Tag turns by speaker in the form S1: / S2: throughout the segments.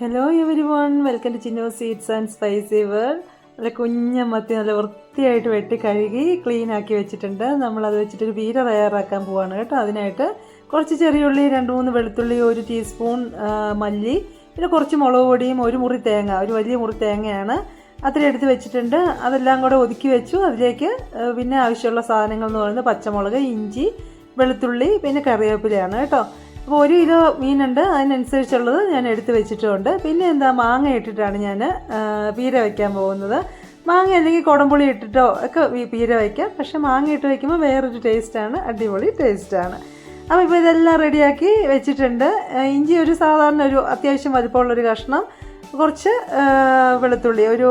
S1: Hello everyone welcome to Chinno seeds and spicy world നല്ല കുഞ്ഞ മത്തി നല്ല വൃത്തിയായിട്ട് വെട്ടി കഴുകി ക്ലീൻ ആക്കി വെച്ചിട്ടുണ്ട്. നമ്മൾ നമ്മളത് വെച്ചിട്ടൊരു പീര തയ്യാറാക്കാൻ പോവാണ് കേട്ടോ. അതിനായിട്ട് കുറച്ച് ചെറിയ ഉള്ളി രണ്ട് മൂന്ന് വെളുത്തുള്ളി ഒരു ടീസ്പൂൺ മല്ലി പിന്നെ കുറച്ച് മുളക് പൊടിയും ഒരു മുറി തേങ്ങ ഒരു വലിയ മുറി തേങ്ങയാണ് അത്ര എടുത്ത് വെച്ചിട്ടുണ്ട്. അതെല്ലാം കൂടെ ഒതുക്കി വെച്ചു. അതിലേക്ക് പിന്നെ ആവശ്യമുള്ള സാധനങ്ങൾ എന്ന് പറയുന്നത് പച്ചമുളക് ഇഞ്ചി വെളുത്തുള്ളി പിന്നെ കറിവേപ്പിലയാണ് കേട്ടോ. അപ്പോൾ ഒരു കിലോ മീനുണ്ട്. അതിനനുസരിച്ചുള്ളത് ഞാൻ എടുത്ത് വെച്ചിട്ടുണ്ട്. പിന്നെ എന്താ മാങ്ങ ഇട്ടിട്ടാണ് ഞാൻ പീര വയ്ക്കാൻ പോകുന്നത്. മാങ്ങ അല്ലെങ്കിൽ കുടംപുളി ഇട്ടിട്ടോ ഒക്കെ പീര വയ്ക്കാം പക്ഷെ മാങ്ങ ഇട്ട് വയ്ക്കുമ്പോൾ വേറൊരു ടേസ്റ്റാണ് അടിപൊളി ടേസ്റ്റാണ്. അപ്പോൾ ഇപ്പോൾ ഇതെല്ലാം റെഡിയാക്കി വെച്ചിട്ടുണ്ട്. ഇഞ്ചി ഒരു സാധാരണ ഒരു അത്യാവശ്യം വലുപ്പമുള്ളൊരു കഷ്ണം. കുറച്ച് വെളുത്തുള്ളി ഒരു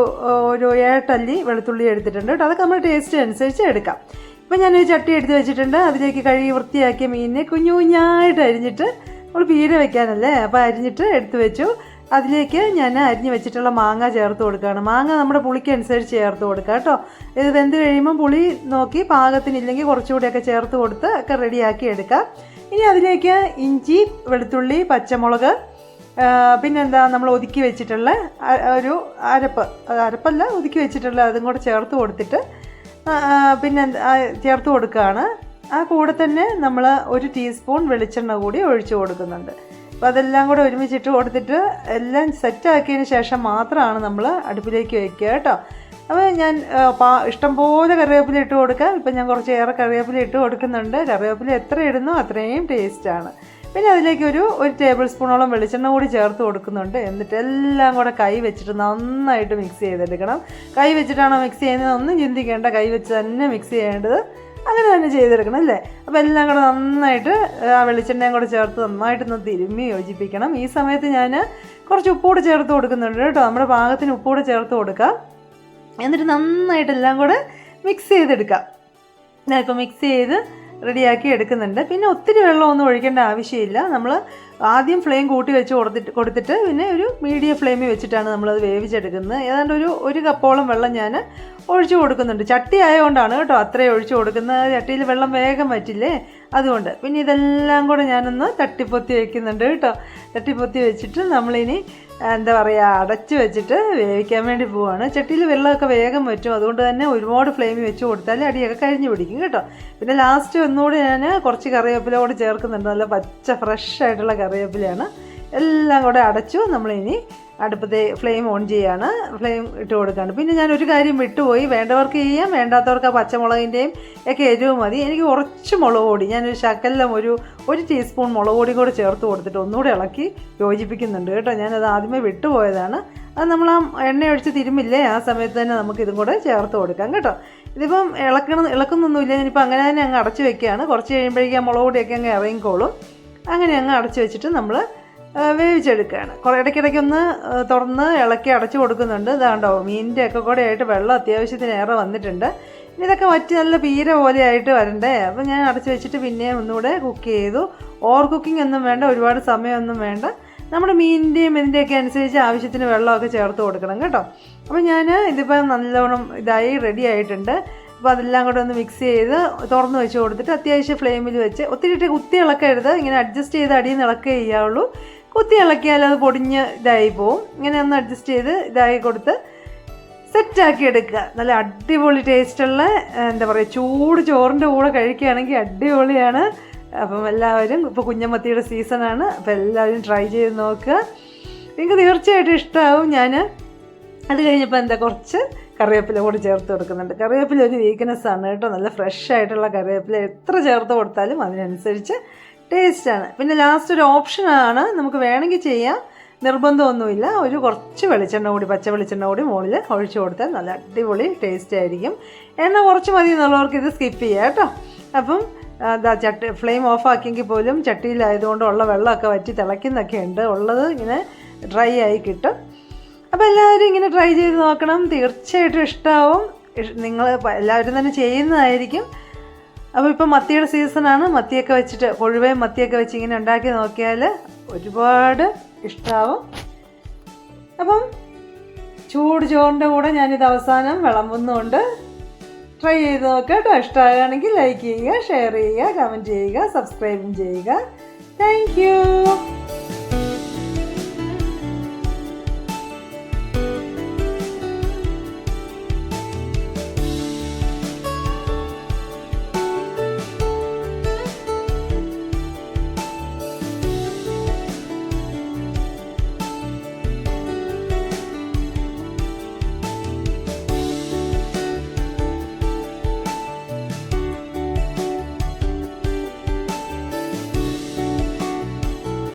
S1: ഒരു ഏട്ടല്ലി വെളുത്തുള്ളി എടുത്തിട്ടുണ്ട് കേട്ടോ. അതൊക്കെ നമ്മുടെ ടേസ്റ്റ് അനുസരിച്ച് എടുക്കാം. ഇപ്പം ഞാനൊരു ചട്ടി എടുത്ത് വെച്ചിട്ടുണ്ട്. അതിലേക്ക് കഴുകി വൃത്തിയാക്കിയ മീനിനെ കുഞ്ഞു കുഞ്ഞായിട്ട് അരിഞ്ഞിട്ട് നമ്മൾ പീര വെക്കാനല്ലേ? അപ്പോൾ അരിഞ്ഞിട്ട് എടുത്ത് വെച്ചു. അതിലേക്ക് ഞാൻ അരിഞ്ഞ് വെച്ചിട്ടുള്ള മാങ്ങ ചേർത്ത് കൊടുക്കുകയാണ്. മാങ്ങ നമ്മുടെ പുളിക്കനുസരിച്ച് ചേർത്ത് കൊടുക്കുക കേട്ടോ. ഇത് വെന്ത് കഴിയുമ്പോൾ പുളി നോക്കി പാകത്തിനില്ലെങ്കിൽ കുറച്ചുകൂടിയൊക്കെ ചേർത്ത് കൊടുത്ത് ഒക്കെ റെഡിയാക്കി എടുക്കാം. ഇനി അതിലേക്ക് ഇഞ്ചി വെളുത്തുള്ളി പച്ചമുളക് പിന്നെന്താ നമ്മൾ ഒതുക്കി വെച്ചിട്ടുള്ള ഒരു അരപ്പ് അരപ്പല്ല ഒതുക്കി വെച്ചിട്ടുള്ള അതും കൂടെ ചേർത്ത് കൊടുത്തിട്ട് പിന്നെ ചേർത്ത് കൊടുക്കുകയാണ്. ആ കൂടെ തന്നെ നമ്മൾ ഒരു ടീസ്പൂൺ വെളിച്ചെണ്ണ കൂടി ഒഴിച്ചു കൊടുക്കുന്നുണ്ട്. അപ്പോൾ അതെല്ലാം കൂടെ ഒരുമിച്ചിട്ട് കൊടുത്തിട്ട് എല്ലാം സെറ്റാക്കിയതിന് ശേഷം മാത്രമാണ് നമ്മൾ അടുപ്പിലേക്ക് വയ്ക്കുക കേട്ടോ. അപ്പോൾ ഞാൻ പാ ഇഷ്ടംപോലെ കറിവേപ്പില ഇട്ട് കൊടുക്കാം. ഇപ്പം ഞാൻ കുറച്ച് ഏറെ കറിവേപ്പില ഇട്ട് കൊടുക്കുന്നുണ്ട്. കറിവേപ്പില എത്ര ഇടുന്നോ അത്രയും ടേസ്റ്റാണ് പിന്നെ അതിലേക്ക് ഒരു ഒരു ടേബിൾ സ്പൂണോളം വെളിച്ചെണ്ണ കൂടി ചേർത്ത് കൊടുക്കുന്നുണ്ട്. എന്നിട്ട് എല്ലാം കൂടെ കൈ വെച്ചിട്ട് നന്നായിട്ട് മിക്സ് ചെയ്തെടുക്കണം. കൈ വെച്ചിട്ടാണോ മിക്സ് ചെയ്യുന്നത് ഒന്നും ചിന്തിക്കേണ്ട. കൈ വെച്ച് തന്നെ മിക്സ് ചെയ്യേണ്ടത് അങ്ങനെ തന്നെ ചെയ്തെടുക്കണം അല്ലേ? അപ്പോൾ എല്ലാം കൂടെ നന്നായിട്ട് ആ വെളിച്ചെണ്ണയും കൂടെ ചേർത്ത് നന്നായിട്ട് ഒന്ന് തിരുമ്മി യോജിപ്പിക്കണം. ഈ സമയത്ത് ഞാൻ കുറച്ച് ഉപ്പൂടെ ചേർത്ത് കൊടുക്കുന്നുണ്ട് കേട്ടോ. നമ്മുടെ പാകത്തിന് ഉപ്പൂടെ ചേർത്ത് കൊടുക്കാം. എന്നിട്ട് നന്നായിട്ട് എല്ലാം കൂടെ മിക്സ് ചെയ്തെടുക്കാം. ഞാനിപ്പോൾ മിക്സ് ചെയ്ത് റെഡിയാക്കി എടുക്കുന്നുണ്ട്. പിന്നെ ഒത്തിരി വെള്ളമൊന്നും ഒഴിക്കേണ്ട ആവശ്യമില്ല. നമ്മൾ ആദ്യം ഫ്ലെയിം കൂട്ടി വെച്ച് കൊടുത്തിട്ട് കൊടുത്തിട്ട് പിന്നെ ഒരു മീഡിയം ഫ്ലെയിമിൽ വെച്ചിട്ടാണ് നമ്മളത് വേവിച്ചെടുക്കുന്നത്. ഏതാണ്ട് ഒരു ഒരു കപ്പോളം വെള്ളം ഞാൻ ഒഴിച്ചു കൊടുക്കുന്നുണ്ട്. ചട്ടി ആയതുകൊണ്ടാണ് കേട്ടോ അത്രയും ഒഴിച്ചു കൊടുക്കുന്നത്. ചട്ടിയിൽ വെള്ളം വേഗം പറ്റില്ലേ അതുകൊണ്ട്. പിന്നെ ഇതെല്ലാം കൂടെ ഞാനൊന്ന് തട്ടിപ്പൊത്തി വെക്കുന്നുണ്ട് കേട്ടോ. തട്ടിപ്പൊത്തി വെച്ചിട്ട് നമ്മളിനി എന്താ പറയുക അടച്ചു വെച്ചിട്ട് വേവിക്കാൻ വേണ്ടി പോവാണ്. ചട്ടിയിൽ വെള്ളമൊക്കെ വേഗം വറ്റും. അതുകൊണ്ട് തന്നെ ഒരുപാട് ഫ്ലെയിം വെച്ച് കൊടുത്താൽ അടിയൊക്കെ കഴിഞ്ഞ് പിടിക്കും കേട്ടോ. പിന്നെ ലാസ്റ്റ് ഒന്നുകൂടി ഞാൻ കുറച്ച് കറിവേപ്പില കൂടി ചേർക്കുന്നുണ്ട്. നല്ല പച്ച ഫ്രഷ് ആയിട്ടുള്ള കറിവേപ്പിലയാണ്. എല്ലാം കൂടെ അടച്ചു നമ്മളിനി അടുപ്പത്തെ ഫ്ലെയിം ഓൺ ചെയ്യാണ്. ഫ്ലെയിം ഇട്ട് കൊടുക്കുകയാണ് പിന്നെ ഞാൻ ഒരു കാര്യം വിട്ടുപോയി. വേണ്ടവർക്ക് ചെയ്യാം. വേണ്ടാത്തവർക്ക് ആ പച്ചമുളകിന്റെയും ഒക്കെ എരിവ് മതി. എനിക്ക് കുറച്ച് മുളക് പൊടി ഞാനൊരു ശകലം ഒരു ഒരു ടീസ്പൂൺ മുളക് പൊടി കൂടെ ചേർത്ത് കൊടുത്തിട്ട് ഒന്നുകൂടെ ഇളക്കി യോജിപ്പിക്കുന്നുണ്ട് കേട്ടോ. ഞാനത് ആദ്യമേ വിട്ടുപോയതാണ്. അത് നമ്മൾ ആ എണ്ണ ഒഴിച്ച് തിരുമില്ലേ ആ സമയത്ത് തന്നെ നമുക്ക് ഇതും കൂടെ ചേർത്ത് കൊടുക്കാം കേട്ടോ. ഇതിപ്പം ഇളക്കണം ഇളക്കുന്നൊന്നുമില്ല. ഞാനിപ്പോൾ അങ്ങനെ തന്നെ അങ്ങ് അടച്ച് വെക്കുകയാണ്. കുറച്ച് കഴിയുമ്പോഴേക്കും ആ മുളക് പൊടിയൊക്കെ അങ്ങ് ഇറങ്ങിക്കോളും. അങ്ങനെ അങ്ങ് അടച്ച് വെച്ചിട്ട് നമ്മൾ വേവിച്ചെടുക്കുകയാണ്. കുറേ ഇടയ്ക്കിടയ്ക്കൊന്ന് ഒന്ന് തുറന്ന് ഇളക്കി അടച്ചു കൊടുക്കുന്നുണ്ട്. ഇതാണ്ടോ മീനിന്റെ ഒക്കെ കൂടെ ആയിട്ട് വെള്ളം അത്യാവശ്യത്തിന് ഏറെ വന്നിട്ടുണ്ട്. ഇനി ഇതൊക്കെ വറ്റി നല്ല പീര പോലെ ആയിട്ട് വരണ്ടേ? അപ്പോൾ ഞാൻ അടച്ചു വെച്ചിട്ട് പിന്നെയും ഒന്നുകൂടെ കുക്ക് ചെയ്തു. ഓവർ കുക്കിംഗ് ഒന്നും വേണ്ട ഒരുപാട് സമയമൊന്നും വേണ്ട. നമ്മുടെ മീനിന്റെയും ഇതിന്റെയൊക്കെ അനുസരിച്ച് ആവശ്യത്തിന് വെള്ളമൊക്കെ ചേർത്ത് കൊടുക്കണം കേട്ടോ. അപ്പോൾ ഞാൻ ഇതിപ്പോൾ നല്ലോണം ഇതായി റെഡി ആയിട്ടുണ്ട്. അപ്പോൾ അതെല്ലാം കൂടെ ഒന്ന് മിക്സ് ചെയ്ത് തുറന്ന് വെച്ച് കൊടുത്തിട്ട് അത്യാവശ്യം ഫ്ലെയിമിൽ വെച്ച് ഒത്തിരി കുത്തി ഇളക്കരുത് ഇങ്ങനെ അഡ്ജസ്റ്റ് ചെയ്ത് അടിയിൽ നിന്ന് ഇളക്കേ ചെയ്യാവുള്ളൂ. കുത്തി ഇളക്കിയാൽ അത് പൊടിഞ്ഞ് ഇതായി പോവും. ഇങ്ങനെ ഒന്ന് അഡ്ജസ്റ്റ് ചെയ്ത് ഇതായി കൊടുത്ത് സെറ്റാക്കി എടുക്കുക. നല്ല അടിപൊളി ടേസ്റ്റുള്ള എന്താ പറയുക ചൂട് ചോറിന്റെ കൂടെ കഴിക്കുകയാണെങ്കിൽ അടിപൊളിയാണ്. അപ്പം എല്ലാവരും ഇപ്പോൾ കുഞ്ഞമ്മത്തിയുടെ സീസണാണ് അപ്പോൾ എല്ലാവരും ട്രൈ ചെയ്ത് നോക്കുക. നിങ്ങൾക്ക് തീർച്ചയായിട്ടും ഇഷ്ടമാവും ഞാൻ അത് കഴിഞ്ഞപ്പോൾ എന്താ കുറച്ച് കറിവേപ്പില കൂടി ചേർത്ത് കൊടുക്കുന്നുണ്ട്. കറിവേപ്പില ഒരു വീക്ക്നെസ് ആണ് കേട്ടോ. നല്ല ഫ്രഷ് ആയിട്ടുള്ള കറിവേപ്പില എത്ര ചേർത്ത് കൊടുത്താലും അതിനനുസരിച്ച് ടേസ്റ്റാണ്. പിന്നെ ലാസ്റ്റ് ഒരു ഓപ്ഷനാണ് നമുക്ക് വേണമെങ്കിൽ ചെയ്യാം. നിർബന്ധമൊന്നുമില്ല. ഒരു കുറച്ച് വെളിച്ചെണ്ണ കൂടി പച്ച വെളിച്ചെണ്ണ കൂടി മുകളിൽ ഒഴിച്ചു കൊടുത്താൽ നല്ല അടിപൊളി ടേസ്റ്റ് ആയിരിക്കും. എണ്ണ കുറച്ച് മതി എന്നുള്ളവർക്ക് ഇത് സ്കിപ്പ് ചെയ്യാം കേട്ടോ. അപ്പം എന്താ ചട്ടി ഫ്ലെയിം ഓഫ് ആക്കിയെങ്കിൽ പോലും ചട്ടിയിലായതുകൊണ്ട് ഉള്ള വെള്ളമൊക്കെ വറ്റി തിളയ്ക്കുന്നൊക്കെ ഉണ്ട്. ഉള്ളത് ഇങ്ങനെ ഡ്രൈ ആയി കിട്ടും. അപ്പോൾ എല്ലാവരും ഇങ്ങനെ ട്രൈ ചെയ്ത് നോക്കണം. തീർച്ചയായിട്ടും ഇഷ്ടമാവും നിങ്ങൾ എല്ലാവരും തന്നെ ചെയ്യുന്നതായിരിക്കും. അപ്പോൾ ഇപ്പോൾ മത്തിയുടെ സീസണാണ് മത്തിയൊക്കെ വെച്ചിട്ട് കൊഴുവയും മത്തിയൊക്കെ വെച്ച് ഇങ്ങനെ ഉണ്ടാക്കി നോക്കിയാൽ ഒരുപാട് ഇഷ്ടമാവും അപ്പം ചൂട് ചോറിന്റെ കൂടെ ഞാനിത് അവസാനം വിളമ്പുന്നുണ്ട്. ട്രൈ ചെയ്ത് കേട്ടോ. ഇഷ്ടമാകുകയാണെങ്കിൽ ലൈക്ക് ചെയ്യുക ഷെയർ ചെയ്യുക കമന്റ് ചെയ്യുക സബ്സ്ക്രൈബും ചെയ്യുക. താങ്ക്